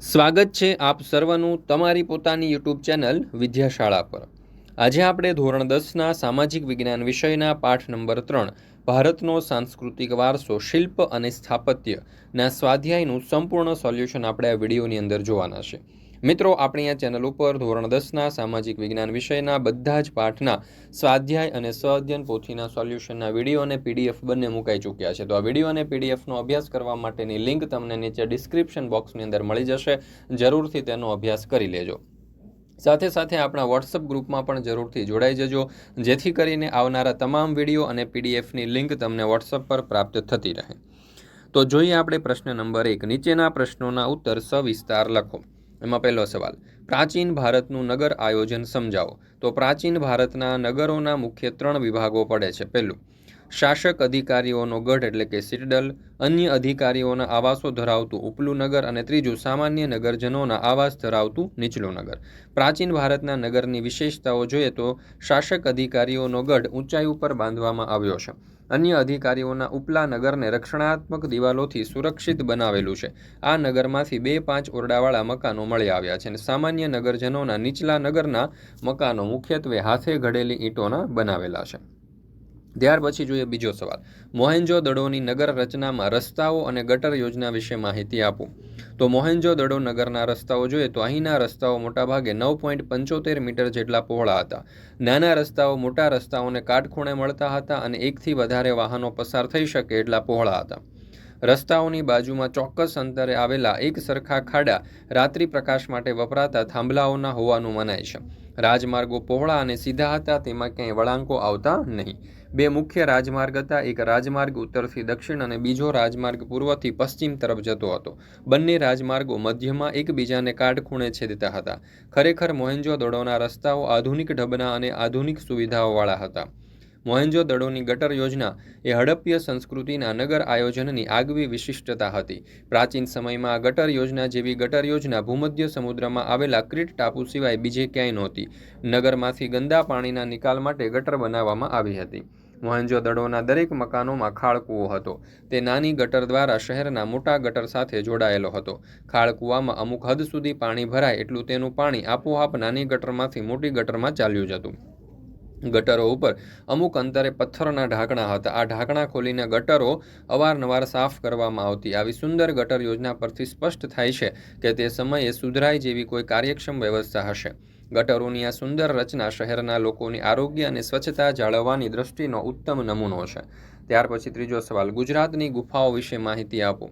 સ્વાગત છે આપ સર્વનું તમારી પોતાની યુટ્યુબ ચેનલ વિદ્યાશાળા પર. આજે આપણે ધોરણ દસના સામાજિક વિજ્ઞાન વિષયના પાઠ નંબર ત્રણ, ભારતનો સાંસ્કૃતિક વારસો, શિલ્પ અને સ્થાપત્યના સ્વાધ્યાયનું સંપૂર્ણ સોલ્યુશન આપણે આ વિડીયોની અંદર જોવાના છે. મિત્રો, આપણી આ ચેનલ ઉપર ધોરણ દસના સામાજિક વિજ્ઞાન વિષયના બધા જ પાઠના સ્વાધ્યાય અને સ્વાધ્યન પોથીના સોલ્યુશનના વીડિયો અને પીડીએફ બંને મુકાઈ ચૂક્યા છે. તો આ વીડિયો અને પીડીએફનો અભ્યાસ કરવા માટેની લિંક તમને નીચે ડિસ્ક્રિપ્શન બોક્સની અંદર મળી જશે. જરૂરથી તેનો અભ્યાસ કરી લેજો. સાથે સાથે આપણા વોટ્સઅપ ગ્રુપમાં પણ જરૂરથી જોડાઈ જજો. જેથી કરીને આવનારા તમામ વીડિયો અને પીડીએફની લિંક તમને વોટ્સઅપ પર પ્રાપ્ત થતી રહે. તો જોઈએ આપણે પ્રશ્ન નંબર એક. નીચેના પ્રશ્નોના ઉત્તર સવિસ્તાર લખો. એમાં પહેલો સવાલ, પ્રાચીન ભારતનું નગર આયોજન સમજાવો. તો પ્રાચીન ભારતના નગરોના મુખ્ય ત્રણ વિભાગો પડે છે. પહેલું શાસક અધિકારીઓનો ગઢ એટલે કે સિટડલ અન્ય અધિકારીઓના આવાસો ધરાવતું ઉપલું નગર અને ત્રીજું સામાન્ય નગરજનોના આવાસ ધરાવતું નીચલું નગર. પ્રાચીન ભારતના નગરની વિશેષતાઓ જોઈએ તો શાસક અધિકારીઓનો ગઢ ઊંચાઈ ઉપર બાંધવામાં આવ્યો છે. અન્ય અધિકારીઓના ઉપલા નગરને રક્ષણાત્મક દિવાલોથી સુરક્ષિત બનાવેલું છે. આ નગરમાંથી બે પાંચ ઓરડાવાળા મકાનો મળી આવ્યા છે અને સામાન્ય નગરજનોના નીચલા નગરના મકાનો મુખ્યત્વે હાથે ઘડેલી ઈંટોના બનાવેલા છે. ત્યાર પછી જોઈએ બીજો સવાલ. મોહેન્જો દડોની નગર રચનામાં રસ્તાઓ અને ગટર યોજના વિશે માહિતી આપો. તો મોહેન્જો દડો નગરના રસ્તાઓ જોઈએ તો અહીંના રસ્તાઓ મોટાભાગે નવ પોઈન્ટ પંચોતેર મીટર જેટલા પહોળા હતા. નાના રસ્તાઓ મોટા રસ્તાઓને કાટખૂણે મળતા હતા અને એકથી વધારે વાહનો પસાર થઈ શકે એટલા પહોળા હતા. રસ્તાઓની બાજુમાં ચોક્કસ અંતરે આવેલા એક સરખા ખાડા રાત્રિ પ્રકાશ માટે વપરાતા થાંભલાઓના હોવાનું મનાય છે. રાજમાર્ગો પહોળા અને સીધા હતા તેમાં ક્યાંય વળાંકો આવતા નહીં. બે મુખ્ય રાજમાર્ગ હતા. એક રાજમાર્ગ ઉત્તરથી દક્ષિણ અને બીજો રાજમાર્ગ પૂર્વથી પશ્ચિમ તરફ જતો હતો. બંને રાજમાર્ગો મધ્યમાં એકબીજાને કાટખૂણે છેદતા હતા. ખરેખર મોહેન્જો દડોના રસ્તાઓ આધુનિક ઢબના અને આધુનિક સુવિધાઓવાળા હતા. મોહેન્જો દડોની ગટર યોજના એ હડપ્ય સંસ્કૃતિના નગર આયોજનની આગવી વિશિષ્ટતા હતી. પ્રાચીન સમયમાં ગટર યોજના જેવી ગટર યોજના ભૂમધ્ય સમુદ્રમાં આવેલા ક્રીટ ટાપુ સિવાય બીજે ક્યાંય નહોતી. નગરમાંથી ગંદા પાણીના નિકાલ માટે ગટર બનાવવામાં આવી હતી. મોહેન્જો દડોના દરેક મકાનોમાં ખાળકૂવો હતો. તે નાની ગટર દ્વારા શહેરના મોટા ગટર સાથે જોડાયેલો હતો. ખાળકૂવામાં અમુક હદ સુધી પાણી ભરાય એટલું તેનું પાણી આપોઆપ નાની ગટરમાંથી મોટી ગટરમાં ચાલ્યું જતું. ગટરો ઉપર અમુક અંતરે પથ્થરના ઢાંકણા હતા. આ ઢાંકણા ખોલીને ગટરો અવારનવાર સાફ કરવામાં આવતી. આવી સુંદર ગટર યોજના પરથી સ્પષ્ટ થાય છે કે તે સમયે સુધરાય જેવી કોઈ કાર્યક્ષમ વ્યવસ્થા હશે. ગટરોની આ સુંદર રચના શહેરના લોકોની આરોગ્ય અને સ્વચ્છતા જાળવવાની દૃષ્ટિનો ઉત્તમ નમૂનો છે. ત્યાર પછી ત્રીજો સવાલ, ગુજરાતની ગુફાઓ વિશે માહિતી આપો.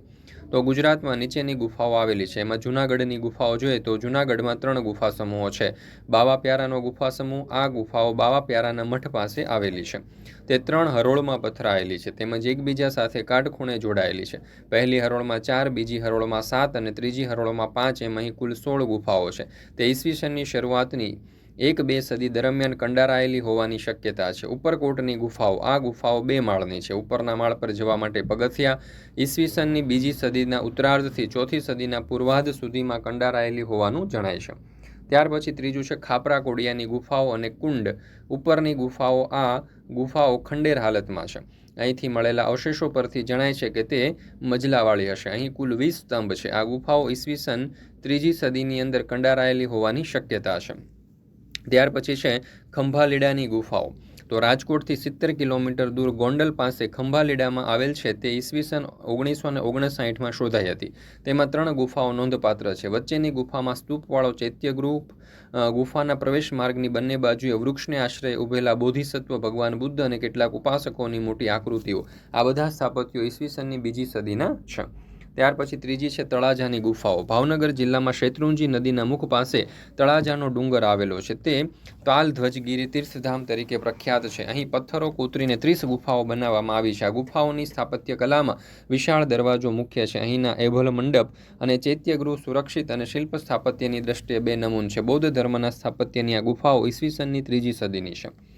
તો ગુજરાતમાં નીચેની ગુફાઓ આવેલી છે. એમાં જૂનાગઢની ગુફાઓ જોઈએ તો જૂનાગઢમાં ત્રણ ગુફા સમૂહો છે. બાવા પ્યારાનો ગુફા સમૂહ, આ ગુફાઓ બાવા પ્યારાના મઠ પાસે આવેલી છે. તે ત્રણ હરોળમાં પથરાયેલી છે. તેમજ એકબીજા સાથે કાટખૂણે જોડાયેલી છે. પહેલી હરોળમાં ચાર, બીજી હરોળમાં સાત અને ત્રીજી હરોળમાં પાંચ. એમ અહીં કુલ સોળ ગુફાઓ છે. તે ઈસવીસનની શરૂઆતની એક બે સદી દરમિયાન કંડારાયેલી હોવાની શક્યતા છે. ઉપરકોટની ગુફાઓ, આ ગુફાઓ બે માળની છે. ઉપરના માળ પર જવા માટે પગથિયા, ઈસવીસનની બીજી સદીના ઉત્તરાર્ધથી ચોથી સદીના પૂર્વાર્ધ સુધીમાં કંડારાયેલી હોવાનું જણાય છે. ત્યાર પછી ત્રીજું છે ખાપરા કોડિયાની ગુફાઓ અને કુંડ. ઉપરની ગુફાઓ, આ ગુફાઓ ખંડેર હાલતમાં છે. અહીંથી મળેલા અવશેષો પરથી જણાય છે કે તે મજલાવાળી હશે. અહીં કુલ વીસ સ્તંભ છે. આ ગુફાઓ ઈસવીસન ત્રીજી સદીની અંદર કંડારાયેલી હોવાની શક્યતા છે. ત્યાર પછી છે ખંભાલીડાની ગુફાઓ. તો રાજકોટથી સિત્તેર કિલોમીટર દૂર ગોંડલ પાસે ખંભાલીડામાં આવેલ છે તે ઈસવીસન ઓગણીસો ને ઓગણસાઠમાં શોધાઈ હતી. તેમાં ત્રણ ગુફાઓ નોંધપાત્ર છે. વચ્ચેની ગુફામાં સ્તૂપવાળો ચૈત્યગૃહ ગુફાના પ્રવેશ માર્ગની બંને બાજુએ વૃક્ષને આશ્રય ઉભેલા બોધિસત્વ ભગવાન બુદ્ધ અને કેટલાક ઉપાસકોની મોટી આકૃતિઓ. આ બધા સ્થાપત્યો ઈસવીસનની બીજી સદીના છે. ત્યાર પછી ત્રીજી છે તળાજાની ગુફાઓ. ભાવનગર જિલ્લામાં શેત્રુંજી નદીના મુખ પાસે તળાજાનો ડુંગર આવેલો છે. તે તાલધ્વજગીરી તીર્થધામ તરીકે પ્રખ્યાત છે. અહીં પથ્થરો કોતરીને ત્રીસ ગુફાઓ બનાવવામાં આવી છે. આ ગુફાઓની સ્થાપત્ય કલામાં વિશાળ દરવાજો મુખ્ય છે. અહીંના એભલ મંડપ અને ચૈત્યગૃહ સુરક્ષિત અને શિલ્પ સ્થાપત્યની દ્રષ્ટિએ બે નમૂન છે. બૌદ્ધ ધર્મના સ્થાપત્યની આ ગુફાઓ ઈસવીસનની ત્રીજી સદીની છે.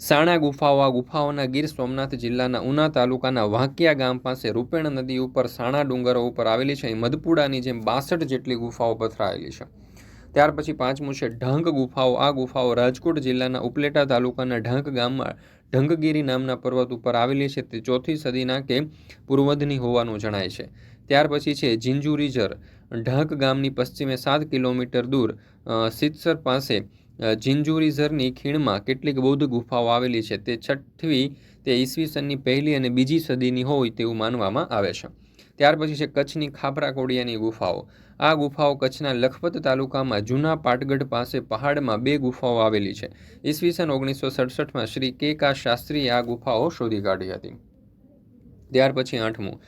સાણા ગુફાઓ, આ ગુફાઓના ગીર સોમનાથ જિલ્લાના ઉના તાલુકાના વાંકિયા ગામ પાસે રૂપેણ નદી ઉપર સાણા ડુંગરો ઉપર આવેલી છે. અહીં મધપુડાની જેમ બાસઠ જેટલી ગુફાઓ પથરાયેલી છે. ત્યાર પછી પાંચમું છે ઢંક ગુફાઓ. આ ગુફાઓ રાજકોટ જિલ્લાના ઉપલેટા તાલુકાના ઢંક ગામમાં ઢંકગીરી નામના પર્વત ઉપર આવેલી છે. તે ચોથી સદીના કે પૂર્વધની હોવાનું જણાય છે. ત્યાર પછી છે જિંજુરીઝર ઢંક ગામની પશ્ચિમે સાત કિલોમીટર દૂર સિત્સર પાસે અ, જિંજુરીઝરની ખીણમાં કેટલીક બૌદ્ધ ગુફાઓ આવેલી છે. તે છઠ્ઠવી તે ઈસવીસનની પહેલી અને બીજી સદીની હોય તેવું માનવામાં આવે છે. ત્યાર પછી છે કચ્છની ખાપરા કોડિયાની ગુફાઓ. આ ગુફાઓ કચ્છના લખપત તાલુકામાં જૂના પાટગઢ પાસે પહાડમાં બે ગુફાઓ આવેલી છે. ઈસવીસન ઓગણીસો સડસઠમાં શ્રી કે કા શાસ્ત્રીએ આ ગુફાઓ શોધી કાઢી હતી. ત્યાર પછી આઠમું.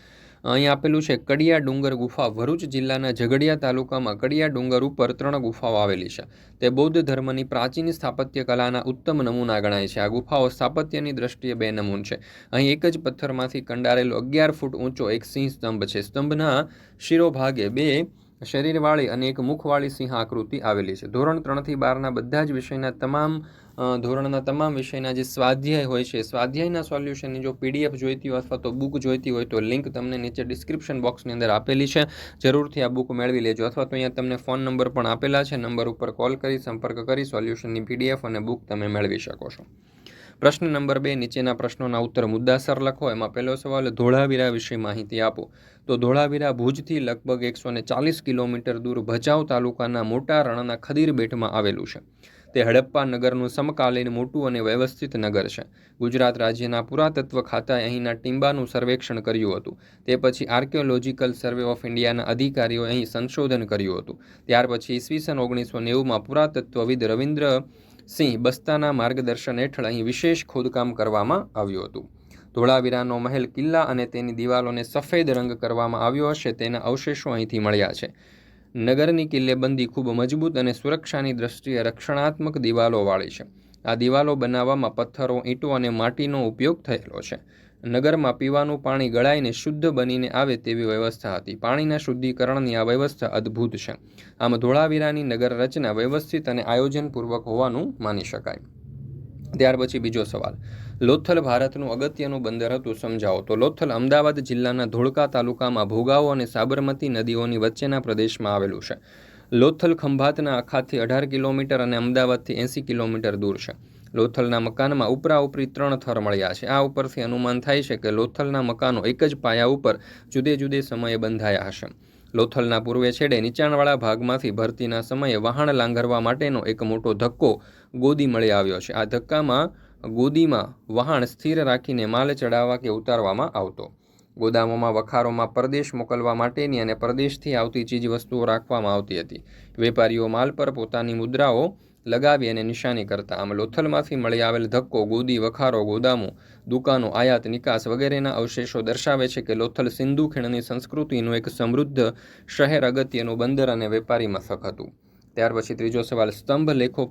અહીં આપેલું છે, કડિયા ડુંગર ગુફા, ભરૂચ જિલ્લાના ઝઘડિયા તાલુકામાં કડિયા ડુંગર ઉપર ત્રણ ગુફાઓ આવેલી છે. તે બૌદ્ધ ધર્મની પ્રાચીન સ્થાપત્ય કલાના ઉત્તમ નમૂના ગણાય છે. આ ગુફાઓ સ્થાપત્યની દ્રષ્ટિએ બે નમૂન છે. અહીં એક જ પથ્થરમાંથી કંડારેલો અગિયાર ફૂટ ઊંચો એક સિંહ સ્તંભ છે. સ્તંભના શિરોભાગે બે શરીરવાળી અને એક મુખવાળી સિંહ આકૃતિ આવેલી છે. ધોરણ ત્રણથી બારના બધા જ વિષયના તમામ ધોરણના તમામ વિષયના જે સ્વાધ્યાય હોય છે, સ્વાધ્યાયના સોલ્યુશનની જો પીડીએફ જોઈતી હોય અથવા તો બુક જોઈતી હોય તો લિંક તમને નીચે ડિસ્ક્રિપ્શન બોક્સની અંદર આપેલી છે. જરૂરથી આ બુક મેળવી લેજો અથવા તો અહીંયા તમને ફોન નંબર પણ આપેલા છે. નંબર ઉપર કોલ કરી, સંપર્ક કરી સોલ્યુશનની પીડીએફ અને બુક તમે મેળવી શકો છો. પ્રશ્ન નંબર બે, નીચેના પ્રશ્નોના ઉત્તર મુદ્દાસર લખો. એમાં પહેલો સવાલ, ધોળાવીરા વિશે માહિતી આપો. તો ધોળાવીરા ભુજથી લગભગ એકસો ચાલીસ કિલોમીટર દૂર ભચાઉ તાલુકાના મોટા રણના ખદીર બેટમાં આવેલું છે. તે હડપ્પા નગરનું સમકાલીન મોટું અને વ્યવસ્થિત નગર છે. ગુજરાત રાજ્યના પુરાતત્વ ખાતાએ અહીંના ટીંબાનું સર્વેક્ષણ કર્યું હતું. તે પછી આર્કિયોલોજીકલ સર્વે ઓફ ઇન્ડિયાના અધિકારીઓએ અહીં સંશોધન કર્યું હતું. ત્યાર પછી ઈસવીસન ઓગણીસો નેવુંમાં પુરાતત્વવિદ રવિન્દ્ર સિંહ બસ્તાના માર્ગદર્શન હેઠળ અહીં વિશેષ ખોદકામ કરવામાં આવ્યું હતું. ધોળાવીરાનો મહેલ કિલ્લા અને તેની દિવાલોને સફેદ રંગ કરવામાં આવ્યો હશે તેના અવશેષો અહીંથી મળ્યા છે. નગરની કિલ્લેબંધી ખૂબ મજબૂત અને સુરક્ષાની દ્રષ્ટિએ રક્ષણાત્મક દિવાલોવાળી છે. આ દિવાલો બનાવવામાં પથ્થરો, ઈંટો અને માટીનો ઉપયોગ થયેલો છે. નગરમાં પીવાનું પાણી ગળાઈને શુદ્ધ બનીને આવે તેવી વ્યવસ્થા હતી. પાણીના શુદ્ધિકરણની આ વ્યવસ્થા અદ્ભુત છે. આમ ધોળાવીરાની નગર રચના વ્યવસ્થિત અને આયોજનપૂર્વક હોવાનું માની શકાય. ત્યાર પછી બીજો સવાલ. લોથલ ભારતનું અગત્યનું બંદર હતું, સમજાવો. તો લોથલ અમદાવાદ જિલ્લાના ધોળકા તાલુકામાં ભોગાવો અને સાબરમતી નદીઓની વચ્ચેના પ્રદેશમાં આવેલું છે. લોથલ ખંભાતના અખાતથી અઢાર કિલોમીટર અને અમદાવાદથી એંસી કિલોમીટર દૂર છે. લોથલના મકાનમાં ઉપરા ઉપરી ત્રણ થર મળ્યા છે. આ ઉપરથી અનુમાન થાય છે કે લોથલના મકાનો એક જ પાયા ઉપર જુદે જુદે સમયે બંધાયા હશે. લોથલના પૂર્વે છેડે નીચાણવાળા ભાગમાંથી ભરતીના સમયે વહાણ લાંઘરવા માટેનો એક મોટો ધક્કો ગોદી મળી આવ્યો છે. આ ધક્કામાં ગોદીમાં વહાણ સ્થિર રાખીને માલ ચડાવવા કે ઉતારવામાં આવતો. ગોદામોમાં વખારોમાં પરદેશ મોકલવા માટેની અને પરદેશથી આવતી ચીજ વસ્તુઓ રાખવામાં આવતી હતી. વેપારીઓ માલ પર પોતાની મુદ્રાઓ લગાવી અને નિશાની કરતા. આમ લોથલમાંથી મળી આવેલ ધક્કો, ગોદી, વખારો, ગોદામો, દુકાનો, આયાત, નિકાસ વગેરેના અવશેષો દર્શાવે છે કે લોથલ સિંધુ ખીણની સંસ્કૃતિનું એક સમૃદ્ધ શહેર અગત્યનું બંદર અને વેપારી મથક હતું. ત્યાર પછી ત્રીજો સવાલ સ્તંભ લેખો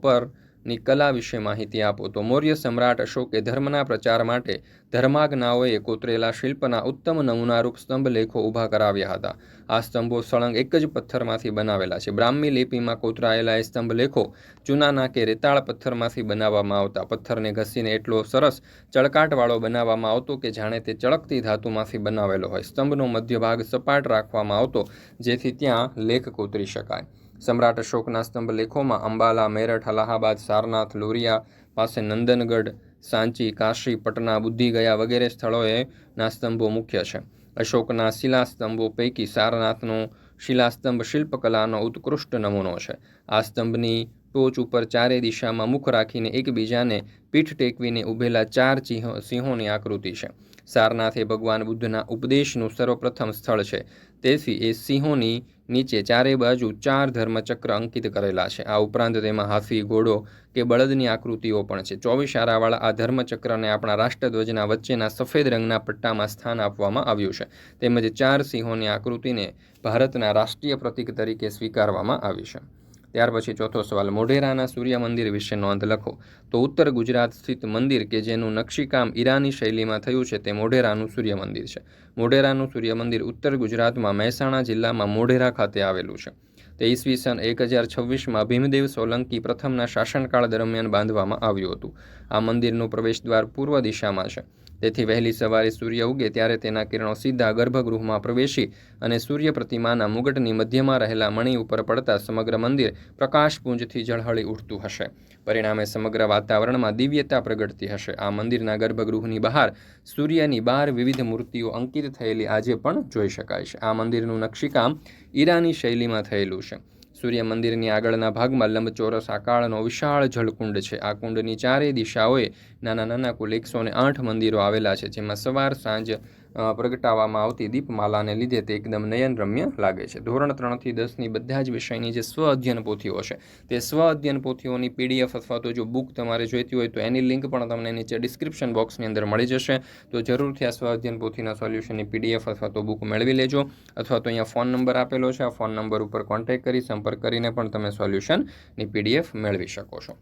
પરની કલા વિશે માહિતી આપો. તો મૌર્ય સમ્રાટ અશોકે ધર્મના પ્રચાર માટે ધર્માજ્ઞાઓએ કોતરેલા શિલ્પના ઉત્તમ નમૂનારૂપ સ્તંભ લેખો ઊભા કરાવ્યા હતા. આ સ્તંભો સળંગ એક જ પથ્થરમાંથી બનાવેલા છે. બ્રાહ્મી લિપિમાં કોતરાયેલા એ સ્તંભ લેખો ચૂનાના કે રેતાળ પથ્થરમાંથી બનાવવામાં આવતા. પથ્થરને ઘસીને એટલો સરસ ચળકાટવાળો બનાવવામાં આવતો કે જાણે તે ચળકતી ધાતુમાંથી બનાવેલો હોય. સ્તંભનો મધ્ય ભાગ સપાટ રાખવામાં આવતો, જેથી ત્યાં લેખ કોતરી શકાય. સમ્રાટ અશોકના સ્તંભ લેખોમાં અંબાલા, મેરઠ, અલાહાબાદ, સારનાથ, લોરિયા પાસે નંદનગઢ, સાંચી, કાશી, પટના, બુદ્ધિગયા વગેરે સ્થળોએના સ્તંભો મુખ્ય છે. અશોકના શિલાસ્તંભો પૈકી સારનાથનો શિલાસ્તંભ શિલ્પકલાનો ઉત્કૃષ્ટ નમૂનો છે. આ સ્તંભની ટોચ ઉપર ચારે દિશામાં મુખ રાખીને એકબીજાને પીઠ ટેકવીને ઊભેલા ચાર ચિંહ, સિંહોની આકૃતિ છે. સારનાથ એ ભગવાન બુદ્ધના ઉપદેશનું સર્વપ્રથમ સ્થળ છે. તેથી એ સિંહોની નીચે ચારે બાજુ ચાર ધર્મચક્ર અંકિત કરેલા છે. આ ઉપરાંત તેમાં હાથી, ઘોડો કે બળદની આકૃતિઓ પણ છે. ચોવીસ આરાવાળા આ ધર્મચક્રને આપણા રાષ્ટ્રધ્વજના વચ્ચેના સફેદ રંગના પટ્ટામાં સ્થાન આપવામાં આવ્યું છે. તેમજ ચાર સિંહોની આકૃતિને ભારતના રાષ્ટ્રીય પ્રતીક તરીકે સ્વીકારવામાં આવી છે. ત્યાર પછી ચોથો સવાલ, મોઢેરાના સૂર્ય મંદિર વિશે નોંધ લખો. તો ઉત્તર ગુજરાત સ્થિત મંદિર કે જેનું નકશીકામ ઈરાની શૈલીમાં થયું છે તે મોઢેરાનું સૂર્ય મંદિર છે. મોઢેરાનું સૂર્ય મંદિર ઉત્તર ગુજરાતમાં મહેસાણા જિલ્લામાં મોઢેરા ખાતે આવેલું છે. તે ઈસવીસન એક હજાર છવ્વીસમાં ભીમદેવ સોલંકી પ્રથમના શાસનકાળ દરમિયાન બાંધવામાં આવ્યું હતું. આ મંદિરનું પ્રવેશદ્વાર પૂર્વ દિશામાં છે. તેથી વહેલી સવારે સૂર્ય ઉગે ત્યારે તેના કિરણો સીધા ગર્ભગૃહમાં પ્રવેશી અને સૂર્ય પ્રતિમાના મુગટની મધ્યમાં રહેલા મણિ ઉપર પડતા સમગ્ર મંદિર પ્રકાશપુંજથી ઝળહળી ઉઠતું હશે. પરિણામે સમગ્ર વાતાવરણમાં દિવ્યતા પ્રગટતી હશે. આ મંદિરના ગર્ભગૃહની બહાર સૂર્યની બાર વિવિધ મૂર્તિઓ અંકિત થયેલી આજે પણ જોઈ શકાય છે. આ મંદિરનું નકશીકામ ઈરાની શૈલીમાં થયેલું છે. સૂર્ય મંદિરની આગળના ભાગમાં લંબચોરસ આકારનો વિશાળ જળકુંડ છે. આ કુંડની ચારેય દિશાઓએ નાના નાના કુલ એકસો આઠ મંદિરો આવેલા છે, જેમાં સવાર, સાંજ પ્રગટાવવામાં આવતી દીપમાલાને લીધે તે એકદમ નયનરમ્ય લાગે છે. ધોરણ ત્રણથી દસની બધા જ વિષયની જે સ્વ અધ્યયન પોથીઓ છે તે સ્વ અધ્યયન પોથીઓની પીડીએફ અથવા તો જો બુક તમારે જોઈતી હોય તો એની લિંક પણ તમને નીચે ડિસ્ક્રિપ્શન બોક્સની અંદર મળી જશે. તો જરૂરથી આ સ્વ અધ્યયન પોથીના સોલ્યુશનની પીડીએફ અથવા તો બુક મેળવી લેજો. અથવા તો અહીંયા ફોન નંબર આપેલો છે. આ ફોન નંબર ઉપર કોન્ટેક્ટ કરી સંપર્ક કરીને પણ તમે સોલ્યુશનની પીડીએફ મેળવી શકો છો.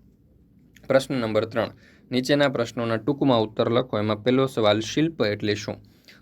પ્રશ્ન નંબર ત્રણ. નીચેના પ્રશ્નોના ટૂંકમાં ઉત્તર લખો. એમાં પહેલો સવાલ, શિલ્પ એટલે શું?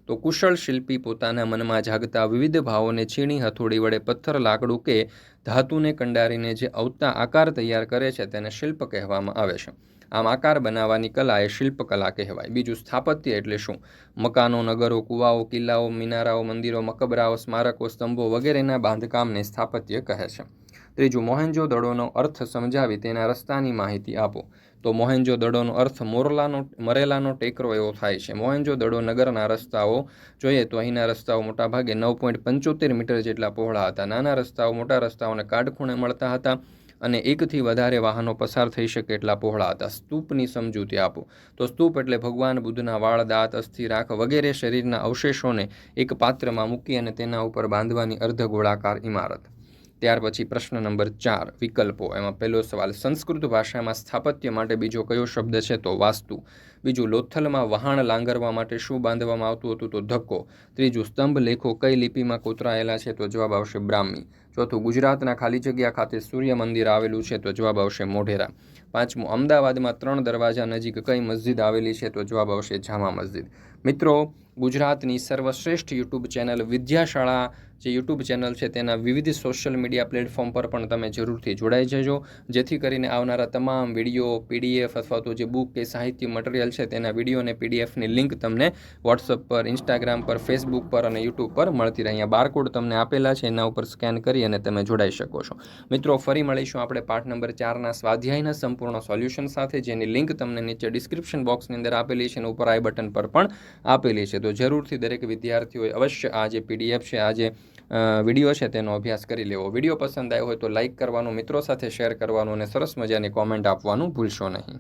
તો કુશળ શિલ્પી પોતાના મનમાં જાગતા વિવિધ ભાવોને છીણી હથોડી વડે પથ્થર, લાકડું કે ધાતુને કંડારીને જે અવતા આકાર તૈયાર કરે છે તેને શિલ્પ કહેવામાં આવે છે. આમ આકાર બનાવવાની કલા એ શિલ્પકલા કહેવાય. બીજું સ્થાપત્ય એટલે શું? મકાનો, નગરો, કુવાઓ, કિલ્લાઓ, મિનારાઓ, મંદિરો, મકબરાઓ, સ્મારકો, સ્તંભો વગેરેના બાંધકામને સ્થાપત્ય કહે છે. ત્રીજું, મોહેન્જો દડોનો અર્થ સમજાવી તેના રસ્તાની માહિતી આપો. તો મોહેન્જો દડોનો અર્થ મોરલાનો, મરેલાનો ટેકરો એવો થાય છે. મોહેન્જો દડો નગરના રસ્તાઓ, જોઈએ તો અહીંના રસ્તાઓ મોટાભાગે નવ પોઈન્ટ પંચોતેર મીટર જેટલા પહોળા હતા. નાના રસ્તાઓ, મોટા રસ્તાઓને કાટખૂણે મળતા હતા અને એકથી વધારે વાહનો પસાર થઈ શકે એટલા પહોળા હતા. સ્તૂપની સમજૂતી આપો. તો સ્તૂપ એટલે ભગવાન બુદ્ધના વાળ, દાંત, અસ્થિ, રાખ વગેરે શરીરના અવશેષોને એક પાત્રમાં મૂકી અને તેના ઉપર બાંધવાની અર્ધગોળાકાર ઇમારત. ત્યાર પછી પ્રશ્ન નંબર ચાર, વિકલ્પો. એમાં પહેલો સવાલ, સંસ્કૃત ભાષામાં સ્થાપત્ય માટે બીજો કયો શબ્દ છે? તો વાસ્તુ. બીજું, લોથલમાં વહાણ લાંગરવા માટે શું બાંધવામાં આવતું હતું? તો ધક્કો. ત્રીજું, સ્તંભ લેખો કઈ લિપિમાં કોતરાયેલા છે? તો જવાબ આવશે બ્રાહ્મી. ચોથું, ગુજરાતના ખાલી જગ્યા ખાતે સૂર્ય મંદિર આવેલું છે? તો જવાબ આવશે મોઢેરા. પાંચમું, અમદાવાદમાં ત્રણ દરવાજા નજીક કઈ મસ્જિદ આવેલી છે? તો જવાબ આવશે જામા મસ્જિદ. મિત્રો, ગુજરાતની સર્વશ્રેષ્ઠ યુટ્યુબ ચેનલ વિદ્યાશાળા જે યુટ્યુબ ચેનલ છે તેના વિવિધ સોશિયલ મીડિયા પ્લેટફોર્મ પર પણ તમે જરૂરથી જોડાઈ જજો. જેથી કરીને આવનારા તમામ વીડિયો, પીડીએફ અથવા તો જે બુક કે સાહિત્ય મટીરિયલ છે તેના વીડિયો અને પીડીએફની લિંક તમને વોટ્સઅપ પર, ઇન્સ્ટાગ્રામ પર, ફેસબુક પર અને યુટ્યુબ પર મળતી રહે. અહીંયા બારકોડ તમને આપેલા છે, એના ઉપર સ્કેન કરી અને તમે જોડાઈ શકો છો. મિત્રો, ફરી મળીશું આપણે પાઠ નંબર ચારના સ્વાધ્યાયના સંપૂર્ણ સોલ્યુશન સાથે. જેની લિંક તમને નીચે ડિસ્ક્રિપ્શન બોક્સની અંદર આપેલી છે અને ઉપર આઈ બટન પર પણ આપેલી છે. તો જરૂરથી દરેક વિદ્યાર્થીઓએ અવશ્ય આ જે પીડીએફ છે, આ જે વીડિયો છે તેનો અભ્યાસ કરી લેવો. વીડિયો પસંદ આવ્યો હોય તો લાઇક કરવાનું, મિત્રો સાથે શેર કરવાનું અને સરસ મજાની કોમેન્ટ આપવાનું ભૂલશો નહીં.